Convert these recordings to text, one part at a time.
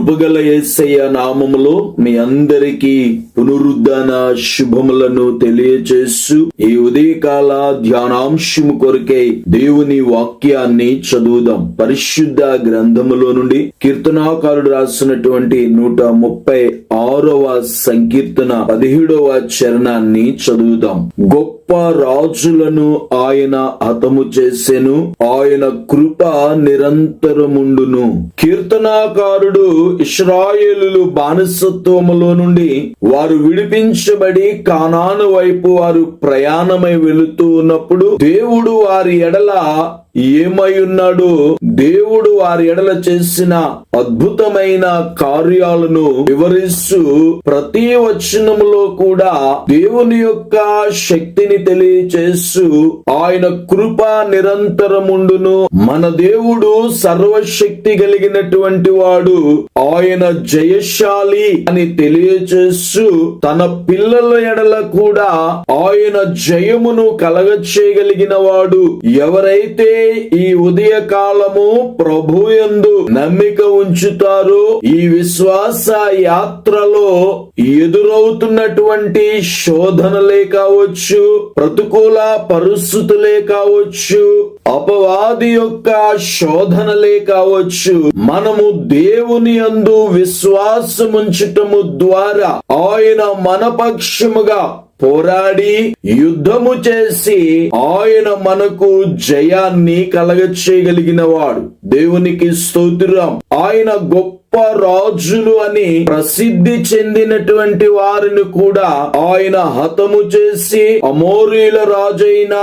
కృపగల ఏసయ్య నామములో మీ అందరికీ పునరుద్ధాన శుభములను తెలియచేస్తూ ఈ ఉదయకాల ధ్యానాంశము కొరకై దేవుని వాక్యాన్ని చదువుదాం. పరిశుద్ధ గ్రంథములో నుండి కీర్తనాకారుడు రాసినటువంటి నూట ముప్పై ఆరవ సంకీర్తన పదిహేడవ చరణాన్ని చదువుదాం. గొప్ప రాజులను ఆయన హతము చేసెను. ఆయన కృప నిరంతరముండును. కీర్తనాకారుడు ఇస్రాయేలు బానిసత్వములో నుండి వారు విడిపించబడి కానాను వైపు వారు ప్రయాణమై వెళుతూ ఉన్నప్పుడు దేవుడు వారి ఎడల ఏమై ఉన్నాడు? దేవుడు వారి ఎడల చేసిన అద్భుతమైన కార్యాలను వివరిస్తూ ప్రతి వచనములో కూడా దేవుని యొక్క శక్తిని తెలియచేస్తూ ఆయన కృప నిరంతరముండును. మన దేవుడు సర్వశక్తి కలిగినటువంటి వాడు. ఆయన జయశాలి అని తెలియచేస్తూ తన పిల్లల ఎడల కూడా ఆయన జయమును కలగచేయగలిగిన వాడు. ఎవరైతే ఈ ఉదయ కాలము ప్రభు యందు నమ్మిక ఉంచుతారు. ఈ విశ్వాస యాత్రలో ఎదురవుతున్నటువంటి శోధనలే కావచ్చు ప్రతికూల పరిస్థితులే కావచ్చు అపవాది యొక్క శోధనలే కావచ్చు మనము దేవుని అందు విశ్వాసముంచటము ద్వారా ఆయన మన పక్షముగా పోరాడి యుద్ధము చేసి ఆయన మనకు జయాన్ని కలగచేయగలిగిన వాడు దేవునికి స్తోత్రం. ఆయన గొప్ప రాజులు అని ప్రసిద్ధి చెందినటువంటి వారిని కూడా ఆయన హతము చేసి అమోరీల రాజైన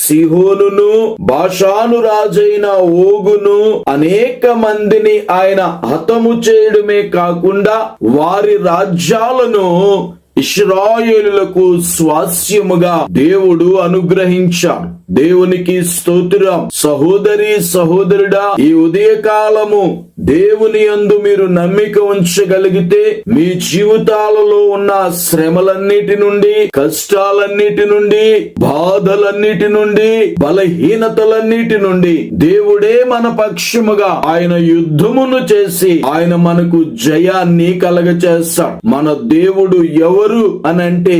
సిహోనును భాషాను రాజైన ఓగును అనేక మందిని ఆయన హతము చేయడమే కాకుండా వారి రాజ్యాలను ఇస్రాయేలులకు స్వాస్యముగా దేవుడు అనుగ్రహించాడు దేవునికి స్తోత్రం. సహోదరి సహోదరుడా ఈ ఉదయకాలము దేవుని యందు మీరు నమ్మిక ఉంచగలిగితే మీ జీవితాలలో ఉన్న శ్రమలన్నిటి నుండి కష్టాలన్నిటి నుండి బాధలన్నిటి నుండి బలహీనతలన్నిటి నుండి దేవుడే మన పక్షముగా ఆయన యుద్ధమును చేసి ఆయన మనకు జయాన్ని కలగచేస్తాడు. మన దేవుడు ఎవరు అనంటే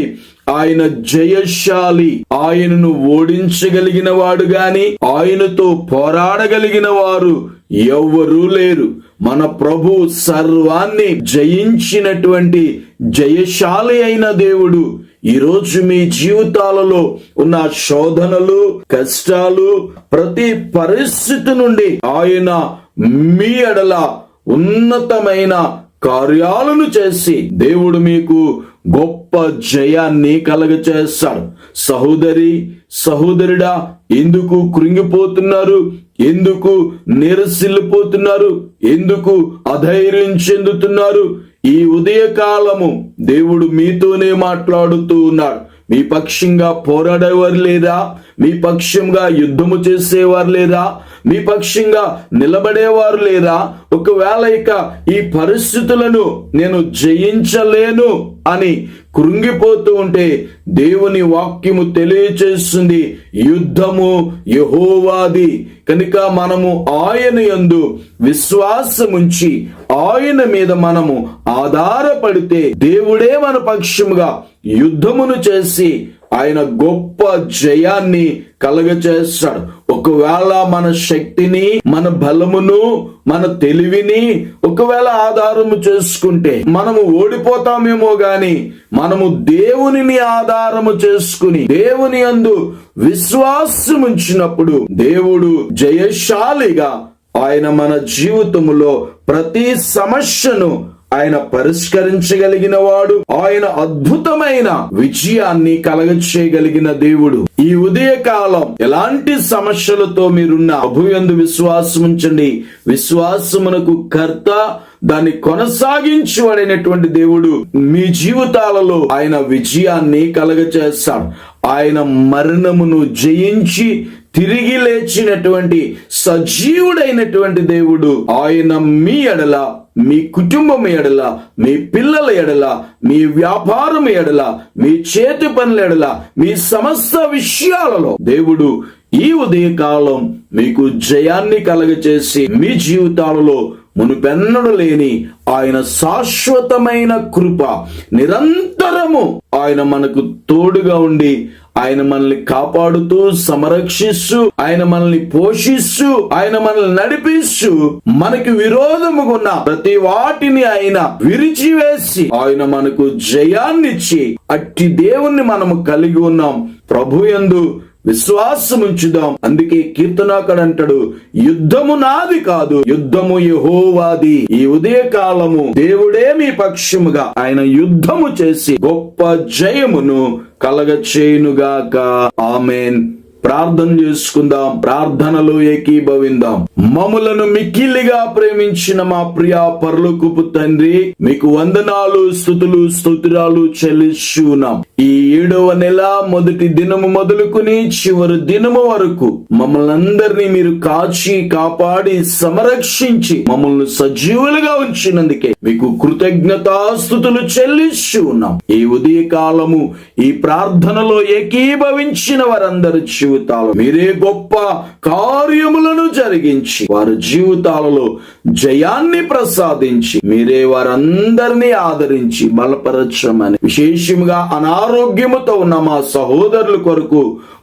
ఆయన జయశాలి. ఆయనను ఓడించగలిగిన వాడు గాని ఆయనతో పోరాడగలిగిన వారు ఎవ్వరూ లేరు. మన ప్రభు సర్వాన్ని జయించినటువంటి జయశాలి అయిన దేవుడు ఈరోజు మీ జీవితాలలో ఉన్న శోధనలు కష్టాలు ప్రతి పరిస్థితి నుండి ఆయన మీ ఎడల ఉన్నతమైన కార్యాలను చేసి దేవుడు మీకు గొప్ప జయాన్ని కలగచేస్తాడు సహోదరి సహోదరుడా ఎందుకు కృంగిపోతున్నారు? ఎందుకు నిరసిల్లిపోతున్నారు? ఎందుకు అధైర్యం చెందుతున్నారు? ఈ ఉదయకాలము దేవుడు మీతోనే మాట్లాడుతూ ఉన్నాడు. మీ పక్షంగా పోరాడేవారు లేదా? మీ పక్షంగా యుద్ధము చేసేవారు లేదా? మీ పక్షంగా నిలబడేవారు లేదా? ఒకవేళ ఇక ఈ పరిస్థితులను నేను జయించలేను అని కృంగిపోతూ ఉంటే దేవుని వాక్యము తెలియచేస్తుంది యుద్ధము యహోవాది. కనుక మనము ఆయన యందు విశ్వాసముంచి ఆయన మీద మనము ఆధారపడితే దేవుడే మన పక్షముగా యుద్ధమును చేసి ఆయన గొప్ప జయాన్ని కలగచేస్తాడు ఒకవేళ మన శక్తిని మన బలమును మన తెలివిని ఒకవేళ ఆధారము చేసుకుంటే మనము ఓడిపోతామేమో గాని మనము దేవునిని ఆధారము చేసుకుని దేవుని అందు విశ్వాసం ఉంచినప్పుడు దేవుడు జయశాలిగా ఆయన మన జీవితములో ప్రతి సమస్యను ఆయన పరిష్కరించగలిగిన వాడు ఆయన అద్భుతమైన విజయాన్ని కలగచేయగలిగిన దేవుడు. ఈ ఉదయ కాలం ఎలాంటి సమస్యలతో మీరున్న అభుయందు విశ్వాసం ఉంచండి విశ్వాసమునకు కర్త దాన్ని కొనసాగించబడినటువంటి దేవుడు మీ జీవితాలలో ఆయన విజయాన్ని కలగచేస్తాడు. ఆయన మరణమును జయించి తిరిగి లేచినటువంటి సజీవుడైనటువంటి దేవుడు ఆయన మీ ఎడల మీ కుటుంబం ఎడల మీ పిల్లల ఎడల మీ వ్యాపారం ఎడల మీ చేతి పనుల ఎడల మీ సమస్త విషయాలలో దేవుడు ఈ ఉదయకాలం మీకు జయాన్ని కలగచేసి మీ జీవితాలలో మునిపెన్నడు లేని ఆయన శాశ్వతమైన కృప నిరంతరము ఆయన మనకు తోడుగా ఉండి ఆయన మనల్ని కాపాడుతూ సంరక్షిస్తూ ఆయన మనల్ని పోషిస్తూ ఆయన మనల్ని నడిపిస్తూ మనకి విరోధముగా ఉన్న ప్రతి వాటిని ఆయన విరిచివేసి ఆయన మనకు జయాన్నిచ్చి అట్టి దేవుణ్ణి మనము కలిగి ఉన్నాం. ప్రభు ఎందు విశ్వాసం ఉంచుదాం. అందుకే కీర్తనాకడు అంటాడు యుద్ధము నాది కాదు యుద్ధము యహోవాది. ఈ ఉదయ కాలము దేవుడే మీ పక్షముగా. ఆయన యుద్ధము చేసి గొప్ప జయమును కలగచేయునుగాక. ఆమెన్. ప్రార్థన చేసుకుందాం ప్రార్థనలో ఏకీభవిందాం. మములను మిక్కిలిగా ప్రేమించిన మా ప్రియ పరలోకపు తండ్రి మీకు వందనాలు స్థుతులు స్తోత్రాలు చెల్లిస్తున్నాం ఈ ఏడవ నెల మొదటి దినము మొదలుకుని చివరి దినము వరకు మమ్మల్ని అందరినీ మీరు కాచి కాపాడి సంరక్షించి మమ్మల్ని సజీవులుగా ఉంచినందుకే మీకు కృతజ్ఞతాస్థుతులు చెల్లిస్తున్నాం ఈ ఉదయ కాలము ఈ ప్రార్థనలో ఏకీభవించిన వారందరి జీవితాలు మీరే గొప్ప కార్యములను జరిగించి వారి జీవితాలలో జయాన్ని ప్రసాదించి మీరే వారందరినీ ఆదరించి బలపరచమని విశేషముగా అనారోగ్యముతో ఉన్న మా సహోదరుల కొరకు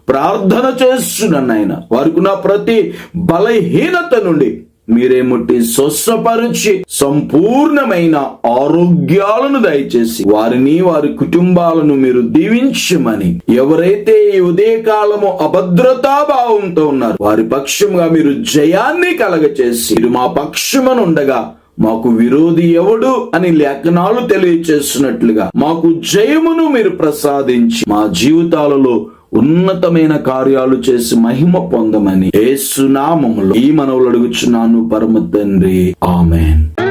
ప్రార్థన చేస్తున్నాను ఆయన వారికి నా ప్రతి బలహీనత నుండి మీరే ముట్టి స్వస్సపరిచి సంపూర్ణమైన ఆరోగ్యాలను దయచేసి వారిని వారి కుటుంబాలను మీరు దీవించమని. ఎవరైతే ఈ ఉదయకాలము అభద్రతా భావంతో ఉన్నారు వారి పక్షముగా మీరు జయాన్ని కలగచేసి మీరు మా పక్షమును ఉండగా మాకు విరోధి ఎవడు అని లేఖనాలు తెలియచేస్తున్నట్లుగా మాకు జయమును మీరు ప్రసాదించి మా జీవితాలలో ఉన్నతమైన కార్యాలు చేసి మహిమ పొందమని ఏసునామములో ఈ మనవులు అడుగుచున్నాను పరమ తండ్రి. ఆమెన్.